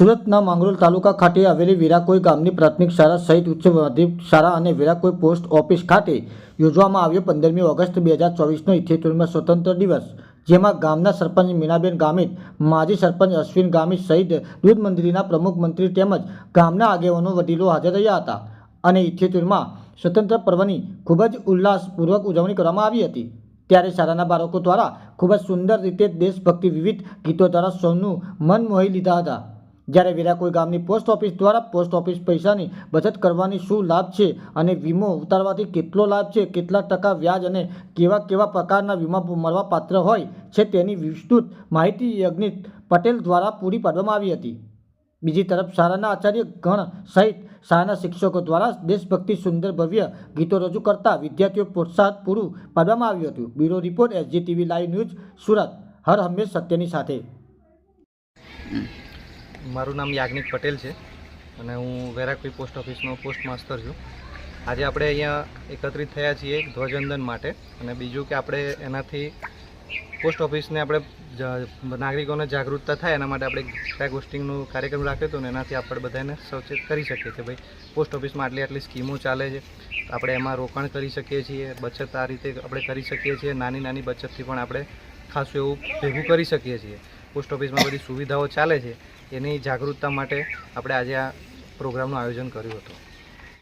સુરતના માંગરોળ તાલુકા ખાતે આવેલી વિરાકોઈ ગામની પ્રાથમિક શાળા સહિત ઉચ્ચ માધ્યમિક શાળા અને વિરાકોઈ પોસ્ટ ઓફિસ ખાતે યોજવામાં આવ્યો પંદરમી ઓગસ્ટ બે હજાર ચોવીસનો ઇઠ્યોતેરમો સ્વતંત્ર દિવસ, જેમાં ગામના સરપંચ મીનાબેન ગામિત, માજી સરપંચ અશ્વિન ગામિત સહિત દૂધ મંદિરના પ્રમુખ મંત્રી તેમજ ગામના આગેવાનો વડીલો હાજર રહ્યા હતા અને ઇઠ્યોતેરમાં સ્વતંત્ર પર્વની ખૂબ જ ઉલ્લાસપૂર્વક ઉજવણી કરવામાં આવી હતી. ત્યારે શાળાના બાળકો દ્વારા ખૂબ જ સુંદર રીતે દેશભક્તિ વિવિધ ગીતો દ્વારા સૌનું મન મોહી લીધા હતા. જ્યારે વેરાકોઈ ગામની પોસ્ટ ઓફિસ દ્વારા પોસ્ટ ઓફિસ પૈસાની બચત કરવાની શું લાભ છે અને વીમો ઉતારવાથી કેટલો લાભ છે, કેટલા ટકા વ્યાજ અને કેવા કેવા પ્રકારના વીમા મળવાપાત્ર હોય છે તેની વિસ્તૃત માહિતી યજ્ઞિત પટેલ દ્વારા પૂરી પાડવામાં આવી હતી. બીજી તરફ શાળાના આચાર્ય ગણ સહિત શાળાના શિક્ષકો દ્વારા દેશભક્તિ સુંદર ભવ્ય ગીતો રજૂ કરતા વિદ્યાર્થીઓ પ્રોત્સાહન પૂરું પાડવામાં આવ્યું હતું. Bureau report SG TV live news, Surat. હર હંમેશ સત્યની સાથે. મારું નામ યાજ્ઞિક પટેલ છે અને હું વેરાકવી પોસ્ટ ઓફિસનો પોસ્ટ માસ્ટર છું. આજે આપણે અહીંયા એકત્રિત થયા છીએ ધ્વજવંદન માટે અને બીજું કે આપણે એનાથી પોસ્ટ ઓફિસને આપણે નાગરિકોને જાગૃતતા થાય એના માટે આપણે ફ્લેગ હોસ્ટિંગનું કાર્યક્રમ રાખ્યો હતો ને એનાથી આપણે બધાને સચેત કરી શકીએ કે ભાઈ, પોસ્ટ ઓફિસમાં આટલી આટલી સ્કીમો ચાલે છે આપણે એમાં રોકાણ કરી શકીએ છીએ, બચત આ રીતે આપણે કરી શકીએ છીએ, નાની નાની બચતથી પણ આપણે ખાસું એવું ભેગું કરી શકીએ છીએ. પોસ્ટ ઓફિસમાં બધી સુવિધાઓ ચાલે છે, એની જાગૃતતા માટે આપણે આજે આ પ્રોગ્રામનું આયોજન કર્યું હતું.